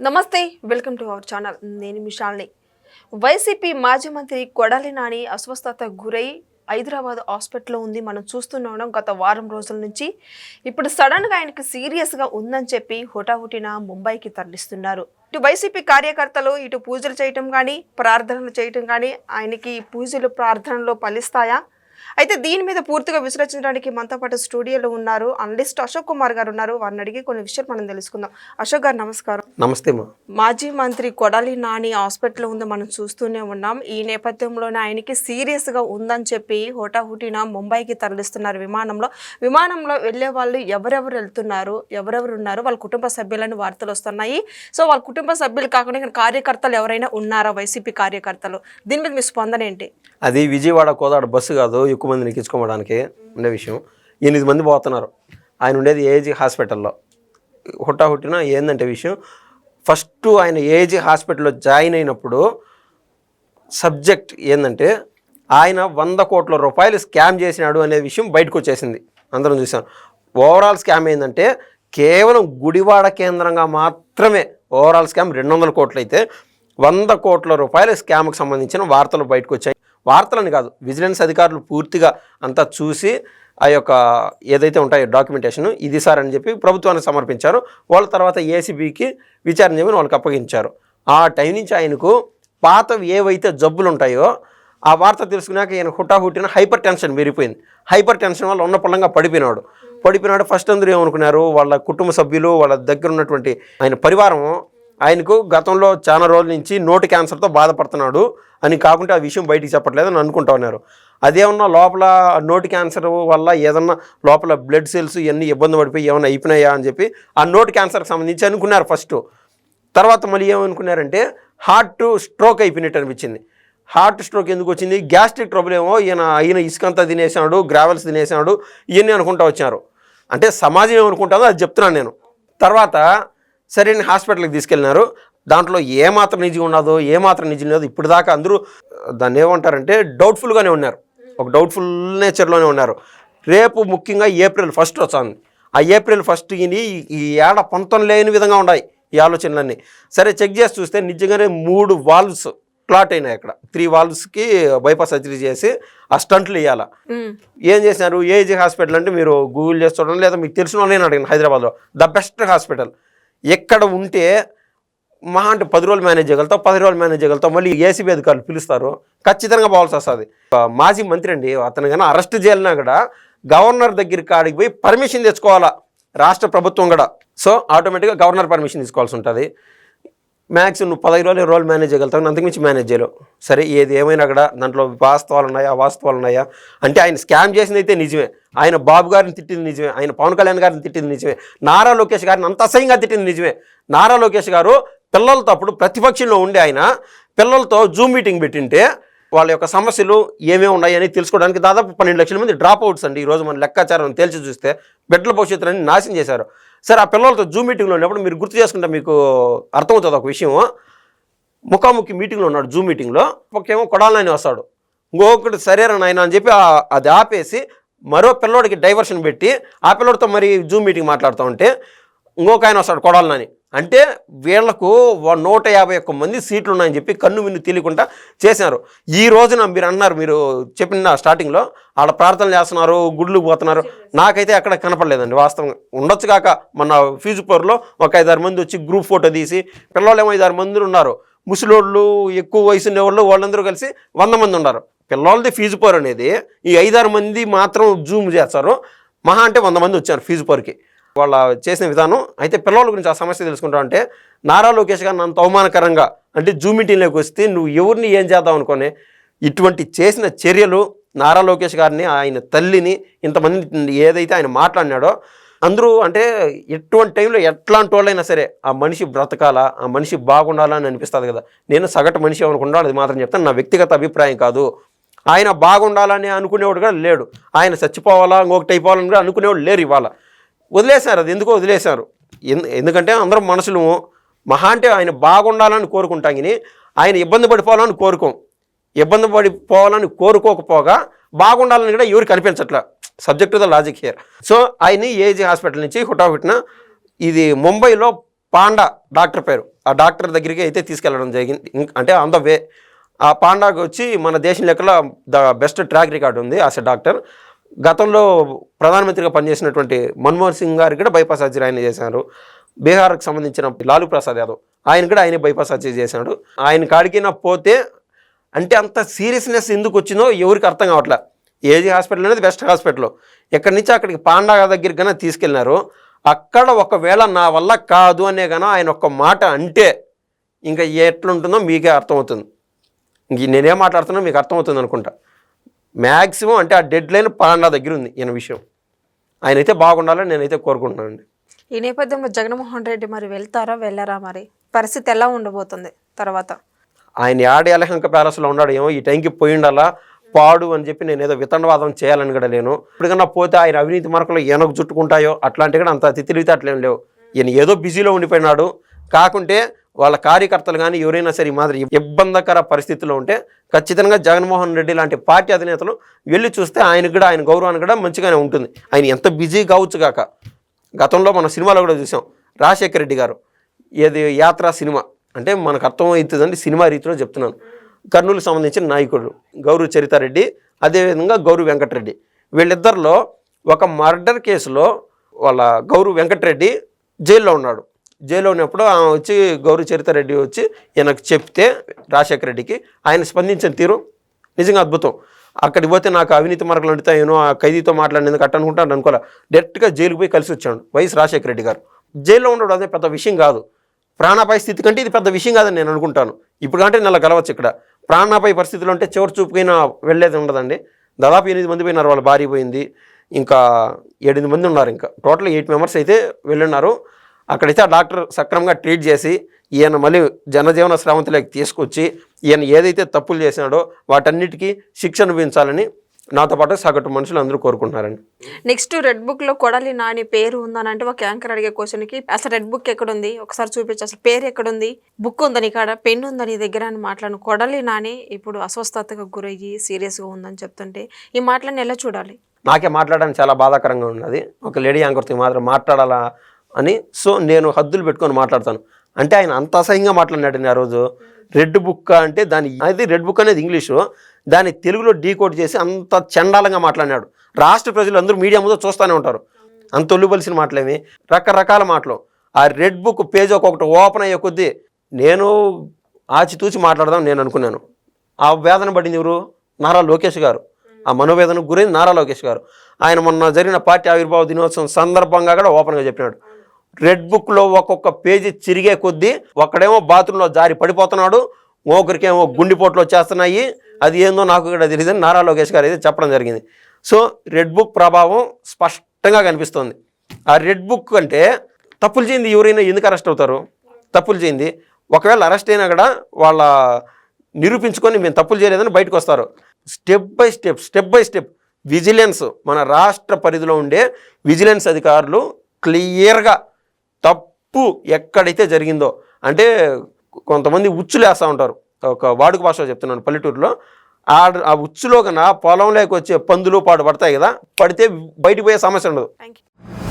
నమస్తే welcome to our channel. నేను మిషాల్ని YCP మాజీ మంత్రి కొడాలి నాని అస్వస్థత గురై హైదరాబాద్ హాస్పిటల్లో ఉంది మనం చూస్తూనే ఉన్నాం గత వారం రోజుల నుంచి. ఇప్పుడు సడన్గా ఆయనకి సీరియస్గా ఉందని చెప్పి హుటాహుటిన ముంబైకి తరలిస్తున్నారు. ఇటు వైసీపీ కార్యకర్తలు ఇటు పూజలు చేయటం కానీ ప్రార్థనలు చేయటం కానీ ఆయనకి పూజలు ప్రార్థనలో ఫలిస్తాయా? అయితే దీని మీద పూర్తిగా విశ్లేషించడానికి మనతో పాటు స్టూడియోలో ఉన్నారు అనలిస్ట్ అశోక్ కుమార్ గారు ఉన్నారు. వారిని అడిగి కొన్ని విషయాలు మనం తెలుసుకుందాం. అశోక్ గారు నమస్కారం. నమస్తే మాజీ మంత్రి కొడాలి నాని హాస్పిటల్లో ఉంది మనం చూస్తూనే ఉన్నాం. ఈ నేపథ్యంలోనే ఆయనకి సీరియస్గా ఉందని చెప్పి హోటాహుటిన ముంబైకి తరలిస్తున్నారు విమానంలో. విమానంలో వెళ్ళే వాళ్ళు ఎవరెవరు వెళ్తున్నారు ఎవరెవరు ఉన్నారు వాళ్ళ కుటుంబ సభ్యులని వార్తలు వస్తున్నాయి. సో వాళ్ళ కుటుంబ సభ్యులు కాకుండా ఇక్కడ కార్యకర్తలు ఎవరైనా ఉన్నారా? వైసీపీ కార్యకర్తలు. దీని మీద మీ స్పందన ఏంటి? అది విజయవాడ కోదాడ బస్సు కాదు ఎక్కువ మందిని ఎక్కించుకోవడానికి ఉండే విషయం. ఎనిమిది మంది పోతున్నారు. ఆయన ఉండేది ఏజీ హాస్పిటల్లో. హుట్టా హుట్టిన ఏందంటే విషయం ఫస్ట్ ఆయన ఏజీ హాస్పిటల్లో జాయిన్ అయినప్పుడు సబ్జెక్ట్ ఏంటంటే ఆయన వంద కోట్ల రూపాయలు స్కామ్ చేసినాడు అనే విషయం బయటకు వచ్చేసింది అందరం చూసాం. ఓవరాల్ స్కామ్ ఏంటంటే కేవలం గుడివాడ కేంద్రంగా మాత్రమే ఓవరాల్ స్కామ్ రెండు వందల కోట్లు అయితే వంద కోట్ల రూపాయల స్కామ్కి సంబంధించిన వార్తలు బయటకు వచ్చాయి వార్తలని కాదు విజిలెన్స్ అధికారులు పూర్తిగా అంతా చూసి ఆ యొక్క ఏదైతే ఉంటాయో డాక్యుమెంటేషన్ ఇది సార్ అని చెప్పి ప్రభుత్వానికి సమర్పించారు. వాళ్ళ తర్వాత ఏసీబీకి విచారణ చేయమని వాళ్ళకి అప్పగించారు. ఆ టైం నుంచి ఆయనకు పాతవి ఏవైతే జబ్బులు ఉంటాయో ఆ వార్త తెలుసుకున్నాక ఈయన హుటాహుటిన హైపర్ టెన్షన్ పెరిగిపోయింది హైపర్ టెన్షన్ వల్ల ఉన్న పళ్ళంగా పడిపోయినాడు. పడిపోయినాడు ఫస్ట్ అందరూ ఏమనుకున్నారు? వాళ్ళ కుటుంబ సభ్యులు వాళ్ళ దగ్గర ఉన్నటువంటి ఆయన పరివారం ఆయనకు గతంలో చాలా రోజుల నుంచి నోటి క్యాన్సర్తో బాధపడుతున్నాడు అని కాకుండా ఆ విషయం బయటికి చెప్పట్లేదు అని అనుకుంటా ఉన్నారు. అదేమన్నా లోపల నోటి క్యాన్సర్ వల్ల ఏదన్నా లోపల బ్లడ్ సెల్స్ ఇవన్నీ ఇబ్బంది పడిపోయి ఏమైనా అయిపోయినాయా అని చెప్పి ఆ నోటి క్యాన్సర్కి సంబంధించి అనుకున్నారు ఫస్ట్. తర్వాత మళ్ళీ ఏమనుకున్నారంటే హార్ట్ స్ట్రోక్ అయిపోయినట్టు అనిపించింది. హార్ట్ స్ట్రోక్ ఎందుకు వచ్చింది? గ్యాస్ట్రిక్ ట్రబుల్ ఏమో ఈయన ఈయన ఇసుకంతా తినేసాడు గ్రావెల్స్ తినేసాడు ఇవన్నీ అనుకుంటా వచ్చారు. అంటే సమాజం ఏమనుకుంటుందో అది చెప్తున్నాను నేను. తర్వాత సరే నేను హాస్పిటల్కి తీసుకెళ్ళినారు. దాంట్లో ఏమాత్రం నిజం ఉన్నదో ఏమాత్రం నిజం లేదో ఇప్పుడు దాకా అందరూ దాన్ని ఏమంటారంటే డౌట్ఫుల్గానే ఉన్నారు. ఒక డౌట్ఫుల్ నేచర్లోనే ఉన్నారు. రేపు ముఖ్యంగా ఏప్రిల్ ఫస్ట్ వస్తుంది. ఆ ఏప్రిల్ ఫస్ట్ ఈ ఈ ఏడ పొంతం లేని విధంగా ఉన్నాయి ఈ ఆలోచనలన్నీ. సరే చెక్ చేసి చూస్తే నిజంగానే మూడు వాల్వ్స్ క్లాట్ అయినాయి అక్కడ. త్రీ వాల్వ్స్కి బైపాస్ సర్జరీ చేసి ఆ స్టంట్లు ఉమ్, ఏం చేసినారు? ఏజీ హాస్పిటల్ అంటే మీరు గూగుల్ చేసి చూడండి లేదా మీకు తెలిసిన వాళ్ళని అడిగిన హైదరాబాద్లో. The best hospital. ఎక్కడ ఉంటే మహా అంటే పది రోజులు మేనేజ్ చేయగలుగుతావు పది రోజులు మేనేజ్ చేయగలుగుతావు మళ్ళీ ఏసీబీ అధికారులు పిలుస్తారు. ఖచ్చితంగా పోవాల్సి వస్తుంది. మాజీ మంత్రి అండి అతను కానీ అరెస్ట్ చేయాలన్నా కూడా గవర్నర్ దగ్గర కాడికి పోయి పర్మిషన్ తెచ్చుకోవాలా రాష్ట్ర ప్రభుత్వం కూడా. సో ఆటోమేటిక్గా గవర్నర్ పర్మిషన్ తీసుకోవాల్సి ఉంటుంది. మ్యాక్స్ నువ్వు పదహైదు రోజులు ఇరవై రోజులు మేనేజ్ చేయగలుగుతావు అంతకుమించి మేనేజ్ చేయలేవు. సరే ఏది ఏమైనా అక్కడ దాంట్లో వాస్తవాలు ఉన్నాయా? వాస్తవాలు ఉన్నాయా? అంటే ఆయన స్కామ్ చేసింది అయితే నిజమే. ఆయన బాబు గారిని తిట్టింది నిజమే. ఆయన పవన్ కళ్యాణ్ గారిని తిట్టింది నిజమే. నారా లోకేష్ గారిని అంత అసహ్యంగా తిట్టింది నిజమే. నారా లోకేష్ గారు పిల్లలతో అప్పుడు ప్రతిపక్షంలో ఉండే ఆయన పిల్లలతో జూమ్ మీటింగ్ పెట్టింటే వాళ్ళ యొక్క సమస్యలు ఏమేమి ఉన్నాయని తెలుసుకోవడానికి దాదాపు పన్నెండు లక్షల మంది డ్రాప్ అవుట్స్ అండి. ఈరోజు మన లెక్కాచారం తేల్చి చూస్తే బిడ్డల భవిష్యత్తులని నాశనం చేశారు. సరే ఆ పిల్లలతో జూమ్ మీటింగ్లో ఉన్నప్పుడు మీరు గుర్తు చేసుకుంటే మీకు అర్థమవుతుంది ఒక విషయం ముఖాముఖి మీటింగ్లో ఉన్నాడు జూమ్ మీటింగ్లో ఒకేమో కొడాలని వస్తాడు. ఇంకొకటి సరేరా నాయన అని చెప్పి అది ఆపేసి మరో పిల్లోడికి డైవర్షన్ పెట్టి ఆ పిల్లోడితో మరి జూమ్ మీటింగ్ మాట్లాడుతూ ఉంటే ఇంకొక ఆయన వస్తాడు కొడాలని అంటే వీళ్ళకు వ- నూట యాభై ఒక్క మంది సీట్లు ఉన్నాయని చెప్పి కన్ను విన్ను తెలియకుండా చేశారు ఈ రోజున మీరు అన్నారు మీరు చెప్పిన స్టార్టింగ్లో ఆడ ప్రార్థనలు చేస్తున్నారు గుడ్లు పోతున్నారు. నాకైతే అక్కడ కనపడలేదండి వాస్తవంగా. ఉండొచ్చు కాక మన ఫీజు పోర్లో ఒక ఐదారు మంది వచ్చి గ్రూప్ ఫోటో తీసి పిల్లలు ఏమో ఐదారు మంది ఉన్నారు. ముసలోళ్ళు ఎక్కువ వయసు ఉండేవాళ్ళు వాళ్ళందరూ కలిసి వంద మంది ఉన్నారు. పిల్లలది ఫీజు పోర్ అనేది ఈ ఐదారు మంది మాత్రం జూమ్ చేస్తారు. మహా అంటే వంద మంది వచ్చారు ఫీజు పోర్కి. వాళ్ళ చేసిన విధానం. అయితే పిల్లల గురించి ఆ సమస్య తెలుసుకుంటా అంటే నారా లోకేష్ గారు అంత అవమానకరంగా అంటే జూమ్ మీటింగ్లోకి వస్తే నువ్వు ఎవరిని ఏం చేద్దాం అనుకోని ఇటువంటి చేసిన చర్యలు నారా లోకేష్ గారిని ఆయన తల్లిని ఇంతమంది ఏదైతే ఆయన మాట్లాడినాడో అందరూ అంటే ఎటువంటి టైంలో ఎట్లాంటి వాళ్ళైనా సరే ఆ మనిషి బ్రతకాలా ఆ మనిషి బాగుండాలా అని అనిపిస్తుంది కదా. నేను సగటు మనిషి అనుకుంటాను అది మాత్రం చెప్తాను. నా వ్యక్తిగత అభిప్రాయం కాదు. ఆయన బాగుండాలని అనుకునేవాడు కూడా లేడు. ఆయన చచ్చిపోవాలా ఇంకొకటి అయిపోవాలని కూడా అనుకునేవాడు లేరు ఇవాళ. వదిలేశారు అది ఎందుకో వదిలేశారు. ఎందు- ఎందుకంటే అందరం మనుషులు మహా అంటే ఆయన బాగుండాలని కోరుకుంటాం కానీ ఆయన ఇబ్బంది పడిపోవాలని కోరుకోం. ఇబ్బంది పడిపోవాలని కోరుకోకపోగా బాగుండాలని కూడా ఎవరు కనిపించట్లా. Subject the logic here so ఆయన్ని ఏజీ హాస్పిటల్ నుంచి హుటాహుటిన ఇది ముంబైలో పాండా డాక్టర్ పేరు. ఆ డాక్టర్ దగ్గరికి అయితే తీసుకెళ్ళడం జరిగింది. అంటే ఆన్ ద వే ఆ పాండాకి వచ్చి మన దేశం లెక్కల ద బెస్ట్ ట్రాక్ రికార్డ్ ఉంది యాజ్ ఎ డాక్టర్. గతంలో ప్రధానమంత్రిగా పనిచేసినటువంటి మన్మోహన్ సింగ్ గారికి కూడా బైపాస్ సర్జరీ ఆయన చేశారు. బీహార్కి సంబంధించిన లాలూ ప్రసాద్ యాదవ్ ఆయన కూడా ఆయన బైపాస్ సర్జరీ చేశాడు. ఆయన కాడికినా పోతే అంటే అంత సీరియస్నెస్ ఎందుకు వచ్చిందో ఎవరికి అర్థం కావట్లే. ఏజీ హాస్పిటల్ అనేది బెస్ట్ హాస్పిటల్. ఎక్కడి నుంచి అక్కడికి పాండా దగ్గరికి కన్నా తీసుకెళ్ళినారు అక్కడ ఒకవేళ నా వల్ల కాదు అనే కన్నా ఆయన ఒక్క మాట అంటే ఇంకా ఎట్లుంటుందో మీకే అర్థమవుతుంది. ఇంక నేనేం మాట్లాడుతున్నా మీకు అర్థమవుతుంది అనుకుంటా. మ్యాక్సిమం అంటే ఆ డెడ్ లైన్ పాండా దగ్గర ఉంది ఈయన విషయం. ఆయన అయితే బాగుండాలని నేనైతే కోరుకుంటున్నానండి. ఈ నేపథ్యంలో జగన్మోహన్ రెడ్డి మరి వెళ్తారా వెళ్ళారా మరి? పరిస్థితి ఎలా ఉండబోతుంది తర్వాత? ఆయన యాడ యలహంక ప్యాలెస్లో ఉన్నాడు ఏమో ఈ టైంకి పోయి ఉండాలా పాడు అని చెప్పి నేను ఏదో వితండవాదం చేయాలని కూడా లేను. ఇప్పటికన్నా పోతే ఆయన అవినీతి మార్కులు ఏనకు చుట్టుకుంటాయో అట్లాంటివి కూడా అంత తిత్తిరిగితే అట్లేం లేవు. ఈయన ఏదో బిజీలో ఉండిపోయినాడు. కాకుంటే వాళ్ళ కార్యకర్తలు కానీ ఎవరైనా సరే ఈ మాదిరి ఇబ్బందికర పరిస్థితిలో ఉంటే ఖచ్చితంగా జగన్మోహన్ రెడ్డి లాంటి పార్టీ అధినేతలు వెళ్ళి చూస్తే ఆయనకు కూడా ఆయన గౌరవానికి కూడా మంచిగానే ఉంటుంది. ఆయన ఎంత బిజీ కావచ్చు కాక. గతంలో మన సినిమాలో కూడా చూసాం రాజశేఖర రెడ్డి గారు. ఏది యాత్ర సినిమా అంటే మనకు అర్థమవుతుందండి సినిమా రీతిలో చెప్తున్నాను. కర్నూలు సంబంధించిన నాయకుడు గౌరవ చరితారెడ్డి అదేవిధంగా గౌరవ వెంకటరెడ్డి. వీళ్ళిద్దరిలో ఒక మర్డర్ కేసులో వాళ్ళ గౌరవ్ వెంకటరెడ్డి జైల్లో ఉన్నాడు. జైల్లో ఉన్నప్పుడు ఆమె వచ్చి గౌరవ్ చరితారెడ్డి వచ్చి ఈయనకు చెప్తే రాజశేఖర రెడ్డికి ఆయన స్పందించిన తీరు నిజంగా అద్భుతం. అక్కడికి పోతే నాకు అవినీతి మార్గలు అంటుతాయేనో ఆ ఖైదీతో మాట్లాడినందుకు అట్ట అనుకుంటాను అనుకోలే. డైరెక్ట్గా జైలుకి పోయి కలిసి వచ్చాడు వైఎస్ రాజశేఖర రెడ్డి గారు. జైల్లో ఉండడం అదే పెద్ద విషయం కాదు. ప్రాణాపాయ స్థితి కంటే ఇది పెద్ద విషయం కాదని నేను అనుకుంటాను. ఇప్పుడు కంటే నెల కలవచ్చు ఇక్కడ. ప్రాణాపాయ పరిస్థితులు అంటే చివరి చూపుకైనా వెళ్ళేది ఉండదండి. దాదాపు ఎనిమిది మంది పోయినారు వాళ్ళ భార్య పోయింది. ఇంకా ఎనిమిది మంది ఉన్నారు ఇంకా. టోటల్ ఎయిట్ మెంబర్స్ అయితే వెళ్ళున్నారు అక్కడైతే ఆ డాక్టర్ సక్రమంగా ట్రీట్ చేసి ఈయన మళ్ళీ జనజీవన స్రవంతిలోకి తీసుకొచ్చి ఈయన ఏదైతే తప్పులు చేసినాడో వాటన్నిటికీ శిక్ష అనుభవించాలని నాతో పాటు సగటు మనుషులు అందరూ కోరుకుంటున్నారండి. నెక్స్ట్ రెడ్ బుక్లో కొడాలి నాని పేరు ఉందని అంటే ఒక యాంకర్ అడిగే క్వశ్చన్కి అసలు రెడ్ బుక్ ఎక్కడుంది? ఒకసారి చూపించు అసలు పేరు ఎక్కడుంది? బుక్ ఉందని కాడ? పెన్ ఉందని దగ్గర అని మాట్లాడు కొడాలి నాని ఇప్పుడు అస్వస్థతకు గురయ్యి సీరియస్గా ఉందని చెప్తుంటే ఈ మాటలను ఎలా చూడాలి? నాకే మాట్లాడడానికి చాలా బాధాకరంగా ఉన్నది. ఒక లేడీ యాంకర్తో మాత్రం మాట్లాడాలా? అని సో నేను హద్దులు పెట్టుకొని మాట్లాడతాను. అంటే ఆయన అంత అసహ్యంగా మాట్లాడినాడు ఆ రోజు. రెడ్ బుక్ అంటే దాని అది రెడ్ బుక్ అనేది ఇంగ్లీషు. దాన్ని తెలుగులో డీకోడ్ చేసి అంత చండాలంగా మాట్లాడినాడు. రాష్ట్ర ప్రజలు అందరూ మీడియా ముందు చూస్తూనే ఉంటారు. అంత ఒల్లుబలిసిన మాటలేమి. రకరకాల మాటలు. ఆ రెడ్ బుక్ పేజ్ ఒక్కొక్కటి ఓపెన్ అయ్యే కొద్దీ నేను ఆచితూచి మాట్లాడదాం నేను అనుకున్నాను. ఆ వేదన పడింది ఎవరు? నారా లోకేష్ గారు. ఆ మనోవేదనకు గురైంది నారా లోకేష్ గారు. ఆయన మొన్న జరిగిన పార్టీ ఆవిర్భావ దినోత్సవం సందర్భంగా కూడా ఓపెన్గా చెప్పినాడు. రెడ్ బుక్లో ఒక్కొక్క పేజీ చిరిగే కొద్దీ ఒక్కడేమో బాత్రూంలో జారి పడిపోతున్నాడు ఒకరికేమో గుండిపోట్లు వచ్చేస్తున్నాయి. అది ఏందో నాకు ఇక్కడ తెలియదని నారా లోకేష్ గారు అయితే చెప్పడం జరిగింది. సో రెడ్ బుక్ ప్రభావం స్పష్టంగా కనిపిస్తుంది. ఆ రెడ్ బుక్ అంటే తప్పులు చేయింది ఎవరైనా ఎందుకు అరెస్ట్ అవుతారు? తప్పులు చేయింది. ఒకవేళ అరెస్ట్ అయినా కూడా వాళ్ళ నిరూపించుకొని మేము తప్పులు చేయలేదని బయటకు వస్తారు. Step by step step by step vigilance మన రాష్ట్ర పరిధిలో ఉండే విజిలెన్స్ అధికారులు క్లియర్గా తప్పు ఎక్కడైతే జరిగిందో అంటే కొంతమంది ఉచ్చులేస్తూ ఉంటారు. ఒక వాడుక భాషలో చెప్తున్నాను పల్లెటూరులో. ఆ ఆ ఉచ్చులో కన్నా పొలంలోకి వచ్చే పందులు పాడు పడతాయి కదా పడితే బయటికి పోయే సమస్య ఉండదు. Thank you